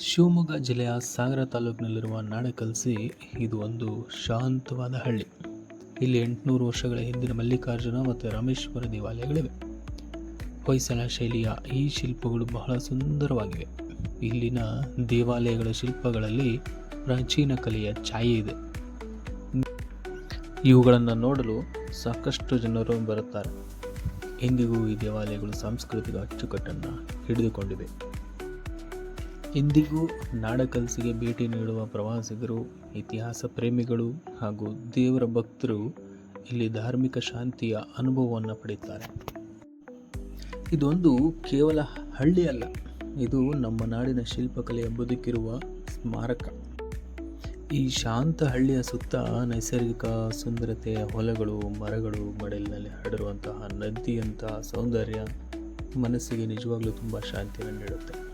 ಶಿವಮೊಗ್ಗ ಜಿಲ್ಲೆಯ ಸಾಗರ ತಾಲೂಕಿನಲ್ಲಿರುವ ನಾಡಕಲ್ಸಿ ಇದು ಒಂದು ಶಾಂತವಾದ ಹಳ್ಳಿ. ಇಲ್ಲಿ ಎಂಟುನೂರು ವರ್ಷಗಳ ಹಿಂದಿನ ಮಲ್ಲಿಕಾರ್ಜುನ ಮತ್ತು ರಾಮೇಶ್ವರ ದೇವಾಲಯಗಳಿವೆ. ಹೊಯ್ಸಳ ಶೈಲಿಯ ಈ ಶಿಲ್ಪಗಳು ಬಹಳ ಸುಂದರವಾಗಿವೆ. ಇಲ್ಲಿನ ದೇವಾಲಯಗಳ ಶಿಲ್ಪಗಳಲ್ಲಿ ಪ್ರಾಚೀನ ಕಲೆಯ ಛಾಯೆ ಇದೆ. ಇವುಗಳನ್ನು ನೋಡಲು ಸಾಕಷ್ಟು ಜನರು ಬರುತ್ತಾರೆ. ಇಂದಿಗೂ ಈ ದೇವಾಲಯಗಳು ಸಾಂಸ್ಕೃತಿಕ ಅಚ್ಚುಕಟ್ಟನ್ನು ಹಿಡಿದುಕೊಂಡಿವೆ. ಇಂದಿಗೂ ನಾಡಕಲ್ಸಿಗೆ ಭೇಟಿ ನೀಡುವ ಪ್ರವಾಸಿಗರು, ಇತಿಹಾಸ ಪ್ರೇಮಿಗಳು ಹಾಗೂ ದೇವರ ಭಕ್ತರು ಇಲ್ಲಿ ಧಾರ್ಮಿಕ ಶಾಂತಿಯ ಅನುಭವವನ್ನು ಪಡೆಯುತ್ತಾರೆ ಇದೊಂದು ಕೇವಲ ಹಳ್ಳಿ ಅಲ್ಲ, ಇದು ನಮ್ಮ ನಾಡಿನ ಶಿಲ್ಪಕಲೆಯ ಬದುಕಿರುವ ಸ್ಮಾರಕ. ಈ ಶಾಂತ ಹಳ್ಳಿಯ ಸುತ್ತ ನೈಸರ್ಗಿಕ ಸುಂದರತೆಯ ಹೊಲಗಳು, ಮರಗಳು, ಮಡಲಿನಲ್ಲಿ ಹರಡಿರುವಂತಹ ನದಿಯಂತಹ ಸೌಂದರ್ಯ ಮನಸ್ಸಿಗೆ ನಿಜವಾಗ್ಲೂ ತುಂಬ ಶಾಂತಿಯನ್ನು ನೀಡುತ್ತೆ.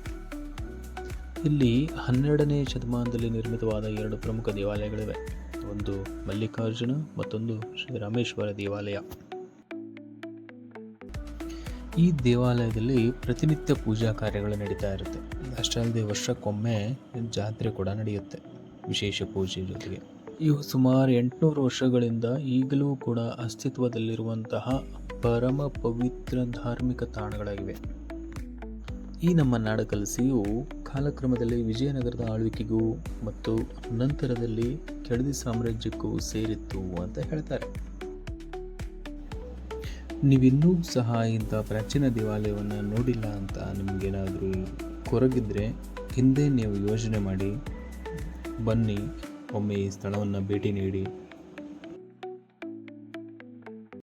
ಇಲ್ಲಿ ಹನ್ನೆರಡನೇ ಶತಮಾನದಲ್ಲಿ ನಿರ್ಮಿತವಾದ ಎರಡು ಪ್ರಮುಖ ದೇವಾಲಯಗಳಿವೆ. ಒಂದು ಮಲ್ಲಿಕಾರ್ಜುನ, ಮತ್ತೊಂದು ಶ್ರೀ ರಾಮೇಶ್ವರ ದೇವಾಲಯ. ಈ ದೇವಾಲಯದಲ್ಲಿ ಪ್ರತಿನಿತ್ಯ ಪೂಜಾ ಕಾರ್ಯಗಳು ನಡೀತಾ ಇರುತ್ತೆ. ಅಷ್ಟೇ ಅಲ್ಲದೆ ವರ್ಷಕ್ಕೊಮ್ಮೆ ಜಾತ್ರೆ ಕೂಡ ನಡೆಯುತ್ತೆ, ವಿಶೇಷ ಪೂಜೆ ಜೊತೆಗೆ. ಇವು ಸುಮಾರು ಎಂಟುನೂರು ವರ್ಷಗಳಿಂದ ಈಗಲೂ ಕೂಡ ಅಸ್ತಿತ್ವದಲ್ಲಿರುವಂತಹ ಪರಮ ಪವಿತ್ರ ಧಾರ್ಮಿಕ ತಾಣಗಳಾಗಿವೆ. ಈ ನಮ್ಮ ನಾಡಕಲಸಿಯು ಕಾಲಕ್ರಮದಲ್ಲಿ ವಿಜಯನಗರದ ಆಳ್ವಿಕೆಗೂ ಮತ್ತು ನಂತರದಲ್ಲಿ ಕೆಳದಿ ಸಾಮ್ರಾಜ್ಯಕ್ಕೂ ಸೇರಿತ್ತು ಅಂತ ಹೇಳ್ತಾರೆ. ನೀವಿನ್ನೂ ಸಹ ಇಂಥ ಪ್ರಾಚೀನ ದೇವಾಲಯವನ್ನು ನೋಡಿಲ್ಲ ಅಂತ ನಿಮಗೇನಾದರೂ ಕೊರಗಿದ್ರೆ ಹಿಂದೆ ನೀವು ಯೋಜನೆ ಮಾಡಿ ಬನ್ನಿ, ಒಮ್ಮೆ ಈ ಸ್ಥಳವನ್ನು ಭೇಟಿ ನೀಡಿ.